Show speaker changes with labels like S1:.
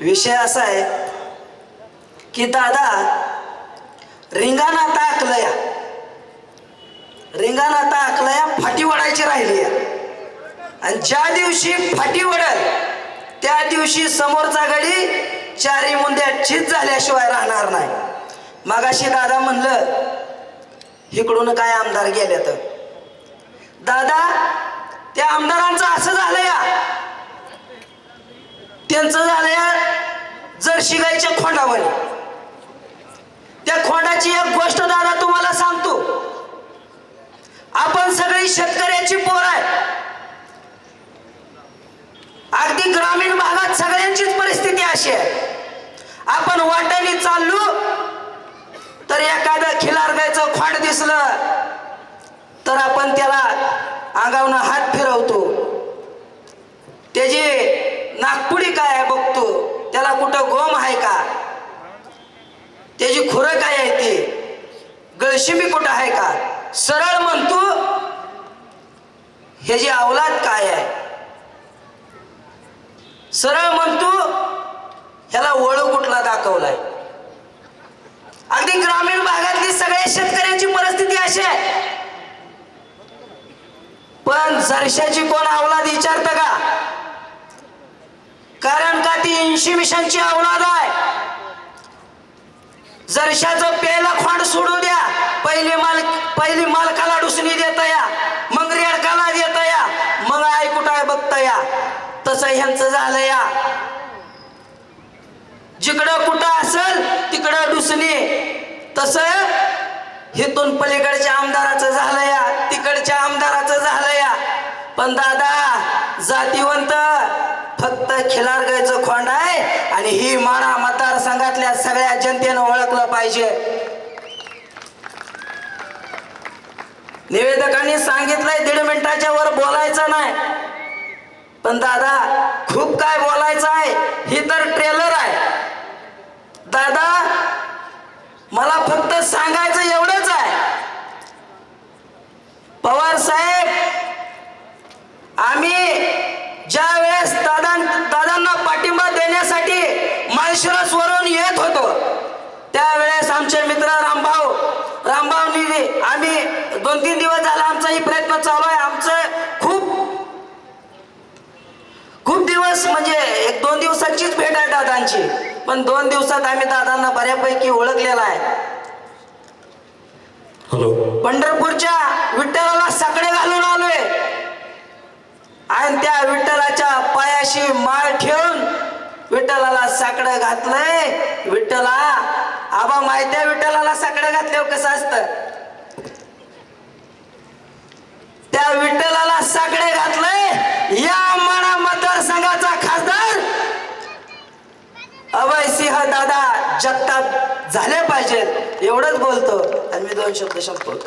S1: विषय असा आहे की दादा रिंगाण आता आकलया. रिंगाण आता आकलया फाटी वडायची राहिली आणि ज्या दिवशी फाटी वडल त्या दिवशी समोरचा गडी चारी मुंद्या चित झाल्याशिवाय राहणार नाही. मगाशी दादा म्हणलं इकडून काय आमदार गेले तर दादा त्या आमदारांचं असं झालं या. त्यांचं झालं या जर्शी गाईच्या खोंडावर. त्या खोंडाची एक गोष्ट दादा तुम्हाला सांगतो. आपण सगळी शेतकऱ्याची पोर आहे. अगदी ग्रामीण भागात सगळ्यांचीच परिस्थिती अशी आहे. आपण वाट्याने चाललो तर एखादं खिलार गायचं खोंड दिसलं तर आपण त्याला अंगावनं हात फिरवतो. त्याची नागपुडी काय आहे बघतो? कुठं गोम आहे का? त्याची खुरं काय आहे ती? गळशिमी कुठं आहे का? सरळ म्हणतो हे जे अवलाद काय आहे? सरळ म्हणतो ह्याला वळू कुठला दाखवलाय? अगदी ग्रामीण भागातली सगळ्या शेतकऱ्यांची परिस्थिती अशी आहे. पण जरशाची कोण अवलाद विचारतं का? ऐंशी अवलाद आहे. जरशाचं प्यायला खोंड सोडू द्या पहिली माल पहिली मालकाला डुसणी देता या मग रेडकाला देता या मग ऐकुटाय कुठं बघता या. तसं ह्यांचं झालं या. जिकडं कुठं असल तिकडं डुसणी. तसं हिथून पलीकडच्या आमदाराचं झालं या तिकडच्या आमदाराचं झालं या. पण दादा जातीवंत फक्त खिलारगायचं खोंड आहे आणि ही माळा मतदारसंघातल्या सगळ्या जनतेनं ओळखलं पाहिजे. निवेदकांनी सांगितलंय दीड मिनिटाच्या वर बोलायचं नाही. पण दादा खूप काय बोलायचं आहे ही तर ट्रेलर आहे. दादा मला फक्त सांगायचं एवढंच आहे. पवार साहेब आम्ही माळशिरस वरून येत होतो. त्यावेळेस आमचे मित्र रामभाऊ रामभाऊ आम्ही दोन तीन दिवस झाला आमचाही प्रयत्न चालू आहे. आमचं खूप खूप दिवस म्हणजे एक दोन दिवसांचीच भेट आहे दादांची. पण दोन दिवसात आम्ही दादांना बऱ्यापैकी ओळखलेला आहे.
S2: हॅलो.
S1: पंढरपूरच्या विठ्ठलाला साकडे घालून आलोय. आणि त्या विठ्ठलाच्या पायाशी माळ ठेवून विठ्ठलाला साकडं घातलंय. विठ्ठला आबा माहिती आहे विठ्ठलाला साकडं घातल्यावर कसं असतं? त्या विठ्ठलाला साकडे घातलंय. या माणा मतदारसंघाचा खासदार अभय सिंह दादा जगतात झाले पाहिजेत. एवढंच बोलतो आणि मी दोन शब्द संपवतो.